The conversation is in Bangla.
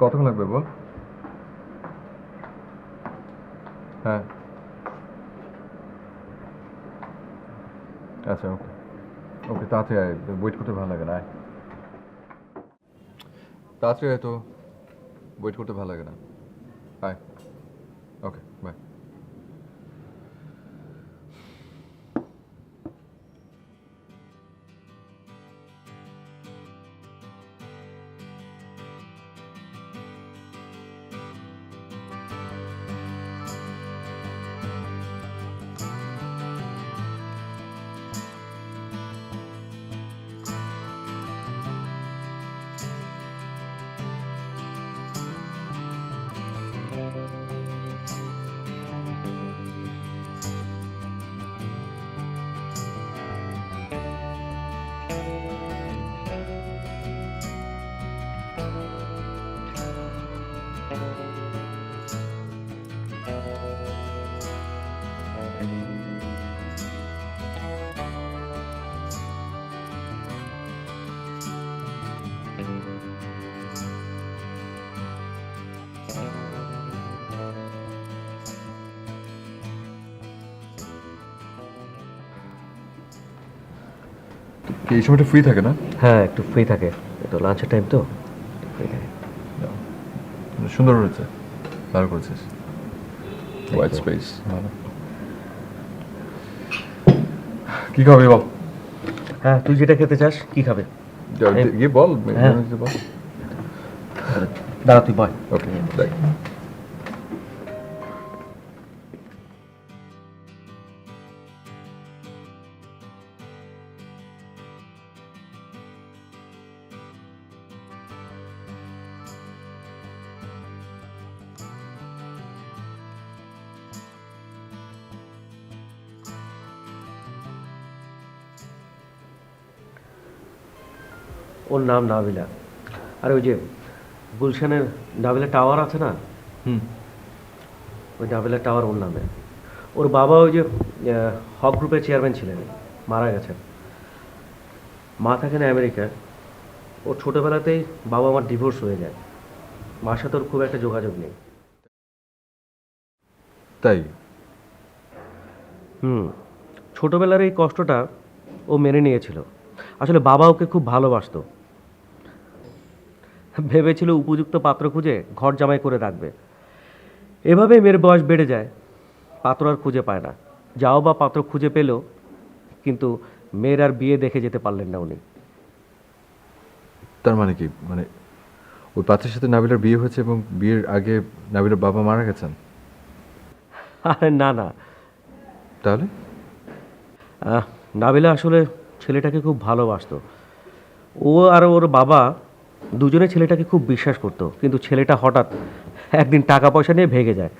কতক্ষণ লাগবে বল? হ্যাঁ। আচ্ছা ওকে। ওকে, তাড়াতাড়ি আয় ওয়েট করতে ভালো লাগে না, আয়। তাড়াতাড়ি আয় তো ওয়েট করতে ভালো লাগে না। আয়। ওকে বাই কি এই সময়টা ফ্রি থাকে না? হ্যাঁ একটু ফ্রি থাকে। তো লাঞ্চের টাইম তো? ফ্রি থাকে। সুন্দর হয়েছে ভালো করেছিস। হোয়াইট স্পেস কি খাবি বল? হ্যাঁ তুই যেটা খেতে চাস কি খাবে? গিয়ে বল বল। দাঁড়া তুই বয় ওকে দেখ। ওর নাম নাবিলা। আর ওই যে গুলশানের নাবিলা টাওয়ার আছে না? হুম। ওই নাবিলা টাওয়ার ওর নামে। ওর বাবা ওই যে হক গ্রুপের চেয়ারম্যান ছিলেন মারা গেছেন। মা থাকেন আমেরিকায় ওর ছোটোবেলাতেই বাবা আমার ডিভোর্স হয়ে যায়। মার সাথে ওর খুব একটা যোগাযোগ নেই। তাই? হুম। ছোটোবেলার এই কষ্টটা ও মেনে নিয়েছিল। আসলে বাবা ওকে খুব ভালোবাসতো। ভেবেছিল উপযুক্ত পাত্র খুঁজে ঘর জামাই করে রাখবে। এভাবেই মেয়ের বয়স বেড়ে যায়। পাত্র আর খুঁজে পায় না। যাও বা পাত্র খুঁজে পেলেও কিন্তু মেয়ের আর বিয়ে দেখে যেতে পারলেন না উনি। তার মানে কি? মানে ওই পাত্রের সাথে নাবিলার বিয়ে হয়েছে এবং বিয়ের আগে নাবিলার বাবা মারা গেছেন? আরে না না। তাহলে? নাবিলা আসলে ছেলেটাকে খুব ভালোবাসতো। ও আর ওর বাবা দুজনে ছেলেটাকে খুব বিশ্বাস করতো কিন্তু ছেলেটা হঠাৎ একদিন টাকা পয়সা নিয়ে ভেগে যায়।